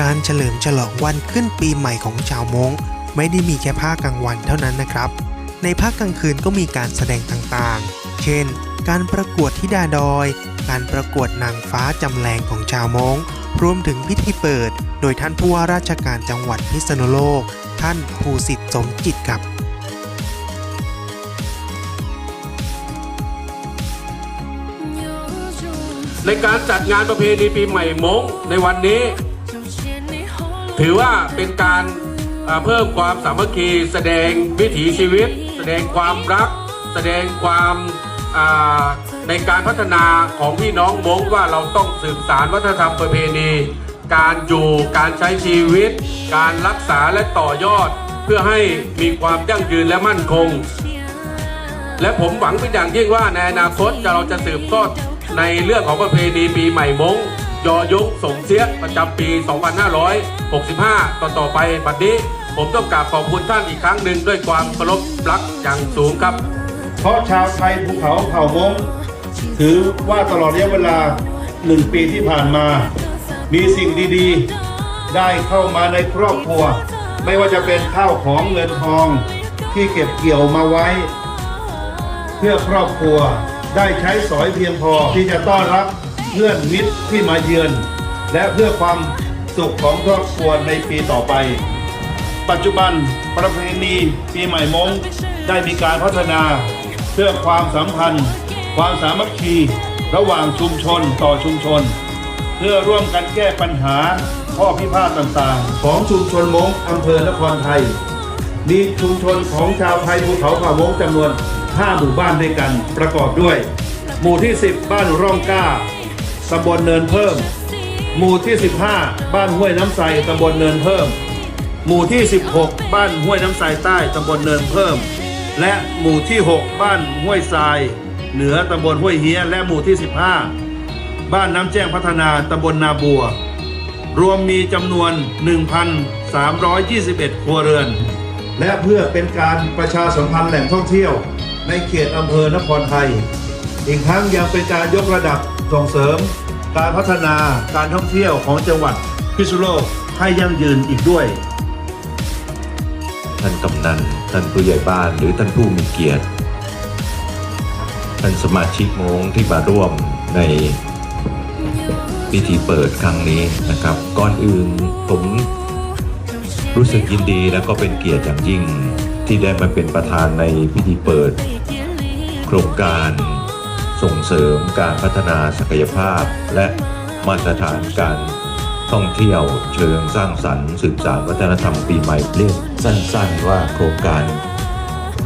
การเฉลิมฉลองวันขึ้นปีใหม่ของชาวม้งไม่ได้มีแค่ภาคกลางวันเท่านั้นนะครับ ในภาคกลางคืนก็มีการแสดงต่างๆ เช่น การประกวดทิดาดอย การประกวดนางฟ้าจำแรงของชาวม้งรวมถึงพิธีเปิด โดยท่านผู้ว่าราชการจังหวัดพิษณุโลก ท่านภูสิทธิ์สมจิตครับในการจัดงานประเพณีปีใหม่มงในวันนี้ ถือว่าเป็นการเพิ่มความสามัคคีแสดงวิถีชีวิต แสดงความรัก แสดงความาในการพัฒนาของพี่น้องมงว่าเราต้องสืบสารวัฒนธรรมประเพณี การอยู่การใช้ชีวิต การรักษาและต่อยอด เพื่อให้มีความยั่งยืนและมั่นคง และผมหวังเป็นอย่างยิ่งว่าในอนาคตเราจะสืบทอดในเรื่องของประเพณีปีใหม่มง ยอยุสงเสียประจำปี 2565 ต่อต่อไปบัดนี้ผมต้องกราบขอบคุณท่านอีกครั้งหนึ่งด้วยความเคารพรักอย่างสูงครับ เพราะชาวไทยภูเขาเผ่ามงถือว่าตลอดระยะเวลาหนึ่งปีที่ผ่านมา มีสิ่งดีๆ ได้เข้ามาในครอบครัว ไม่ว่าจะเป็นข้าวของเงินทองที่เก็บเกี่ยวมาไว้ เพื่อครอบครัวได้ใช้สอยเพียงพอที่จะต้อนรับ เพื่อนมิตรที่มาเยือน และเพื่อความสุขของครอบครัวในปีต่อไป ปัจจุบันประเพณีปีใหม่มงได้มีการพัฒนา เพื่อความสัมพันธ์ ความสามัคคี ระหว่างชุมชนต่อชุมชน เพื่อร่วมกันแก้ปัญหาข้อพิพาทต่างๆ ของชุมชนมงอำเภอนครไทย มีชุมชนของชาวไทยภูเขาผ่ามงจำนวน 5 หมู่บ้านด้วยกันประกอบด้วย หมู่ที่ 10 บ้านร่องก้า ตำบลเนินเพิ่ม หมู่ที่ 15 บ้านห้วยน้ำใสตำบลเนินเพิ่ม หมู่ที่ 16 บ้านห้วยน้ำทรายใต้ตำบลเนินเพิ่ม และหมู่ที่ 6 บ้านห้วยทราย เหนือตำบลห้วยเฮียและหมู่ที่ 15 บ้านน้ำแจ้งพัฒนาตำบลนาบัว รวมมีจำนวน 1,321 ครัวเรือน และเพื่อเป็นการประชาสัมพันธ์แหล่งท่องเที่ยว ในเขตอำเภอนครไทย อีกทั้งยังเป็นการยกระดับส่งเสริม การพัฒนาการท่องเที่ยวของจังหวัดพิษณุโลกให้ยั่งยืนอีกด้วย ท่านกำนัน ท่านผู้ใหญ่บ้านหรือท่านผู้มีเกียรติ ท่านสมาชิกมงที่มาร่วมในพิธีเปิดครั้งนี้นะครับ ก่อนอื่นผมรู้สึกยินดีและก็เป็นเกียรติอย่างยิ่งที่ได้มาเป็นประธานในพิธีเปิด โครงการ ส่งเสริมการพัฒนาศักยภาพ และมาตรฐานการท่องเที่ยวเชิงสร้างสรรค์สืบสานวัฒนธรรมปีใหม่เรียกสั้นๆ ว่าโครงการ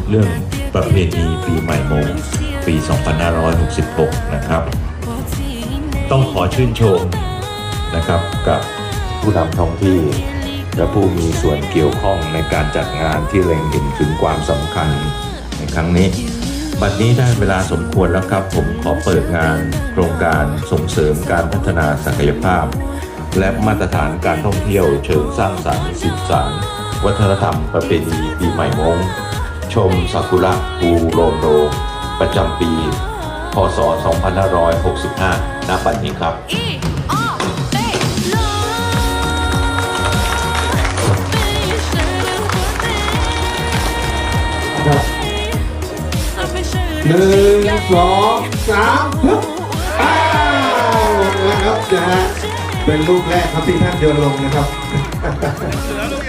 เรื่องประเพณีปีใหม่มงปี 2566 นะครับ ต้องขอชื่นชมนะครับกับผู้นำท้องที่และผู้มีส่วนเกี่ยวข้องในการจัดงานที่เล็งเห็นถึงความสำคัญในครั้งนี้ บัดนี้ได้เวลาสมควรแล้วครับ ผมขอเปิดงานโครงการส่งเสริมการพัฒนาศักยภาพ และมาตรฐานการท่องเที่ยวเชิงสร้างสรรค์สืบสานวัฒนธรรมประเพณีปีใหม่มงชมซากุระปูโรมโดประจำปี พศ 2565 ณ บัดนี้ครับ หนึ่งสองสามฮึบอ้าวนะครับนะฮะเป็นลูกแรกครับที่ท่านโยนลงนะครับ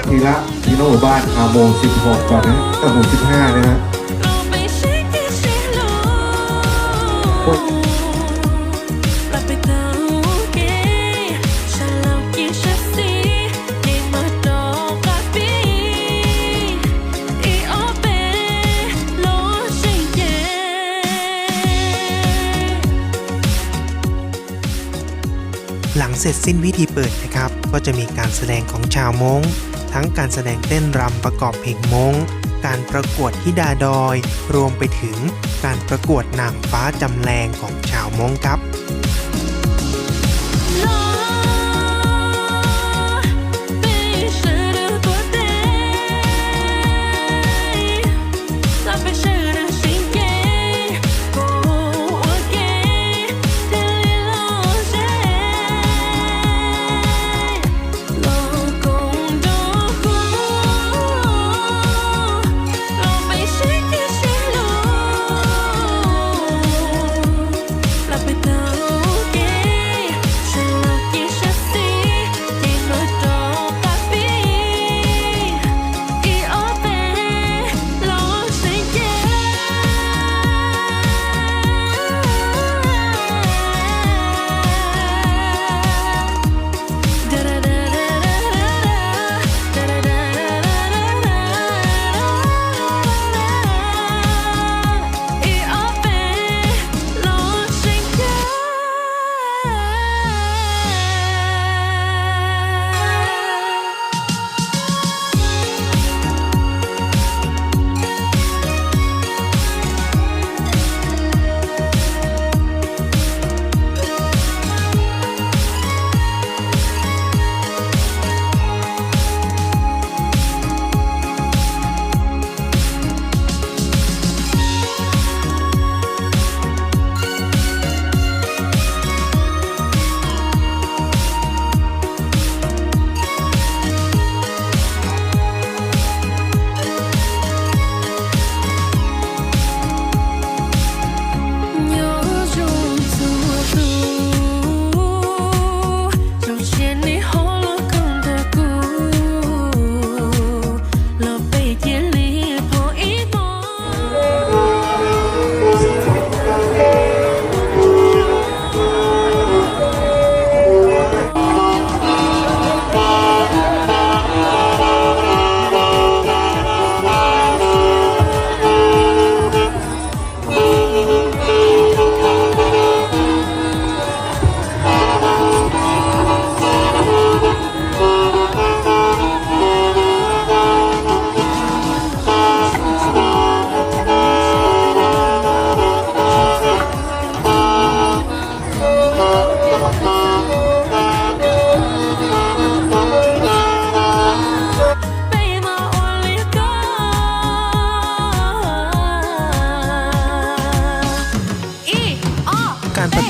ทีละทีโน่บ้านอาโม16ก่อนนะอาโม15นะฮะ เสร็จสิ้นพิธีเปิดนะครับ ก็จะมีการแสดงของชาวม้ง ทั้งการแสดงเต้นรำประกอบเพลงม้ง การประกวดทิดาดอย รวมไปถึงการประกวดนางฟ้าจำแรงของชาวม้งครับ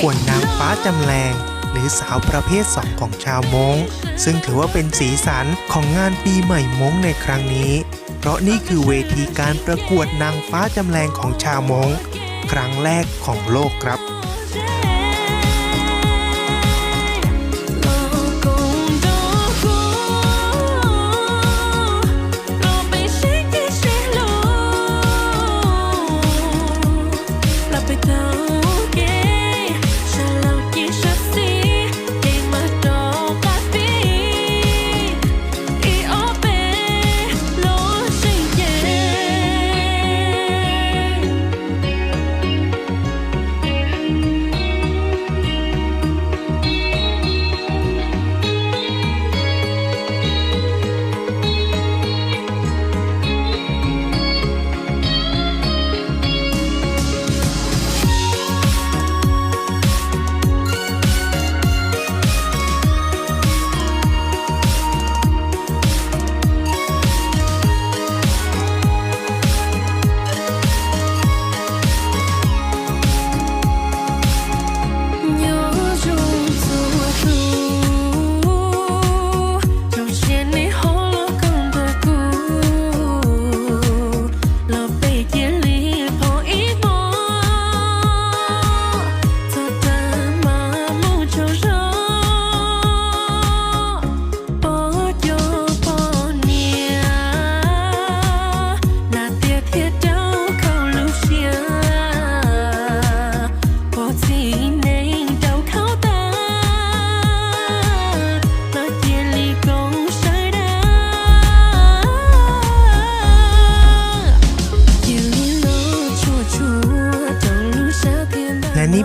กวดนางฟ้าจำแรงหรือสาวประเภทสองของชาวมงซึ่งถือว่าเป็นสีสันของงานปีใหม่มงในครั้งนี้ เพราะนี่คือเวทีการประกวดนางฟ้าจำแรงของชาวมงครั้งแรกของโลกครับ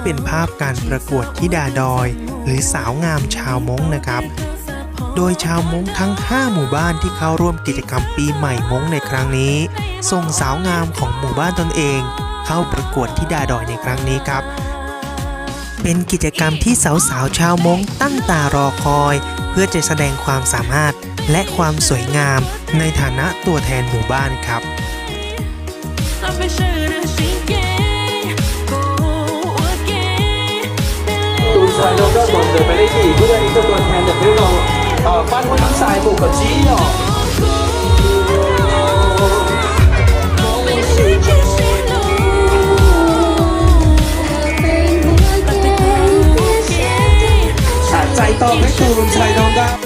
เป็นภาพการประกวดธิดาดอย หรือสาวงามชาวม้งนะครับ โดยชาวม้งทั้ง 5 หมู่บ้านที่เข้าร่วมกิจกรรมปีใหม่ม้งในครั้งนี้ ส่งสาวงามของหมู่บ้านตนเอง เข้าประกวดธิดาดอยในครั้งนี้ครับ เป็นกิจกรรมที่สาวๆชาวม้งตั้งตารอคอย เพื่อจะแสดงความสามารถและความสวยงามในฐานะตัวแทนหมู่บ้านครับ สายลด์โกหมดเลยไปได้ดีผู้ใอีกตัวแทนจากที่เราปั้นวันสำทายบุกกับชี้หยอกใจตองให้ตูนชัยน้องดาว